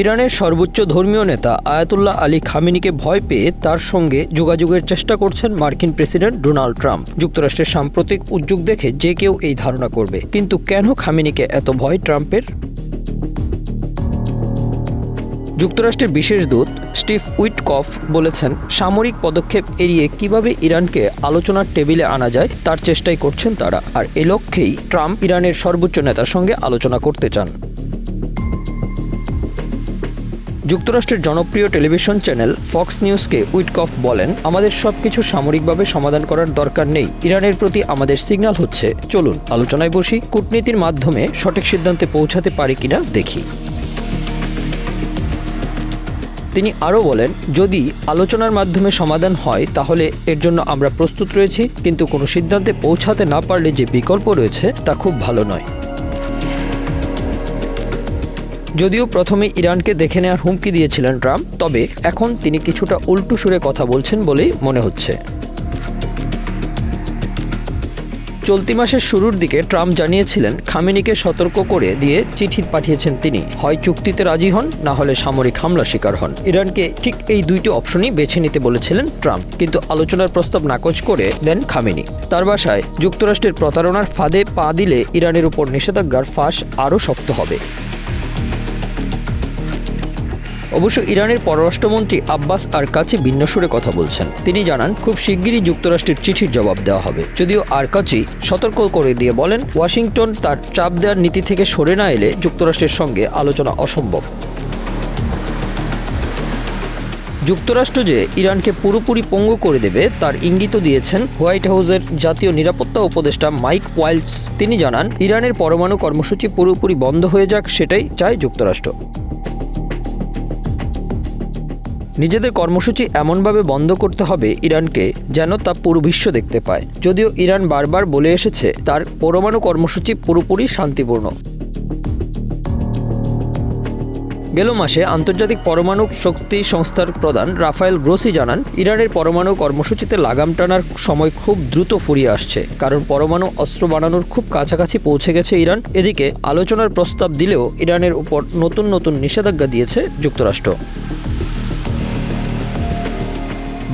ইরানের সর্বোচ্চ ধর্মীয় নেতা আয়াতুল্লাহ আলী খামিনিকে ভয় পেয়ে তার সঙ্গে যোগাযোগের চেষ্টা করছেন মার্কিন প্রেসিডেন্ট ডোনাল্ড ট্রাম্প। যুক্তরাষ্ট্রের সাম্প্রতিক উদ্যোগ দেখে যে কেউ এই ধারণা করবে। কিন্তু কেন খামিনিকে এত ভয় ট্রাম্পের? যুক্তরাষ্ট্রের বিশেষ দূত স্টিভ উইটকফ বলেছেন, সামরিক পদক্ষেপ এড়িয়ে কীভাবে ইরানকে আলোচনার টেবিলে আনা যায়, তার চেষ্টাই করছেন তারা। আর এ লক্ষ্যেই ট্রাম্প ইরানের সর্বোচ্চ নেতার সঙ্গে আলোচনা করতে চান। যুক্তরাষ্ট্রের জনপ্রিয় টেলিভিশন চ্যানেল ফক্স নিউজকে উইটকফ বলেন, আমাদের সব কিছু সামরিকভাবে সমাধান করার দরকার নেই। ইরানের প্রতি আমাদের সিগন্যাল হচ্ছে। চলুন, আলোচনায় বসি। কূটনীতির মাধ্যমে সঠিক সিদ্ধান্তে পৌঁছাতে পারি কিনা দেখি। তিনি আরও বলেন, যদি আলোচনার মাধ্যমে সমাধান হয়, তাহলে এর জন্য আমরা প্রস্তুত রয়েছি, কিন্তু কোনো সিদ্ধান্তে পৌঁছাতে না পারলে যে বিকল্প রয়েছে, তা খুব ভালো নয়। যদিও প্রথমে ইরানকে দেখে নেওয়ার হুমকি দিয়েছিলেন ট্রাম্প, তবে এখন তিনি কিছুটা উল্টো সুরে কথা বলছেন বলেই মনে হচ্ছে। চলতি মাসের শুরুর দিকে ট্রাম্প জানিয়েছিলেন, খামেনিকে সতর্ক করে দিয়ে চিঠি পাঠিয়েছেন তিনি। হয় চুক্তিতে রাজি হন, না হলে সামরিক হামলা শিকার হন। ইরানকে ঠিক এই দুইটি অপশনই বেছে নিতে বলেছিলেন ট্রাম্প, কিন্তু আলোচনার প্রস্তাব নাকচ করে দেন খামেনি। তার বাসায় যুক্তরাষ্ট্রের প্রতারণার ফাঁদে পা দিলে ইরানের উপর নিষেধাজ্ঞার ফাঁস আরও শক্ত হবে। অবশ্য ইরানের পররাষ্ট্রমন্ত্রী আব্বাস আর কাছে ভিন্ন কথা বলছেন। তিনি জানান, খুব শিগগিরই যুক্তরাষ্ট্রের চিঠির জবাব দেওয়া হবে। যদিও আরকাচি সতর্ক করে দিয়ে বলেন, ওয়াশিংটন তার চাপ দেওয়ার নীতি থেকে সরে না এলে যুক্তরাষ্ট্রের সঙ্গে আলোচনা অসম্ভব। যুক্তরাষ্ট্র যে ইরানকে পুরোপুরি পঙ্গু করে দেবে, তার ইঙ্গিত দিয়েছেন হোয়াইট হাউসের জাতীয় নিরাপত্তা উপদেষ্টা মাইক ওয়াইল্ডস তিনি জানান, ইরানের পরমাণু কর্মসূচি পুরোপুরি বন্ধ হয়ে যাক, সেটাই চায় যুক্তরাষ্ট্র। নিজেদের কর্মসূচি এমনভাবে বন্ধ করতে হবে ইরানকে যেন তা পুরো বিশ্ব দেখতে পায়। যদিও ইরান বারবার বলে এসেছে, তার পরমাণু কর্মসূচি পুরোপুরি শান্তিপূর্ণ। গেল মাসে আন্তর্জাতিক পরমাণু শক্তি সংস্থার প্রধান রাফায়েল গ্রোসি জানান, ইরানের পরমাণু কর্মসূচিতে লাগাম টানার সময় খুব দ্রুত ফুরিয়ে আসছে, কারণ পরমাণু অস্ত্র বানানোর খুব কাছাকাছি পৌঁছে গেছে ইরান। এদিকে আলোচনার প্রস্তাব দিলেও ইরানের উপর নতুন নতুন নিষেধাজ্ঞা দিয়েছে যুক্তরাষ্ট্র।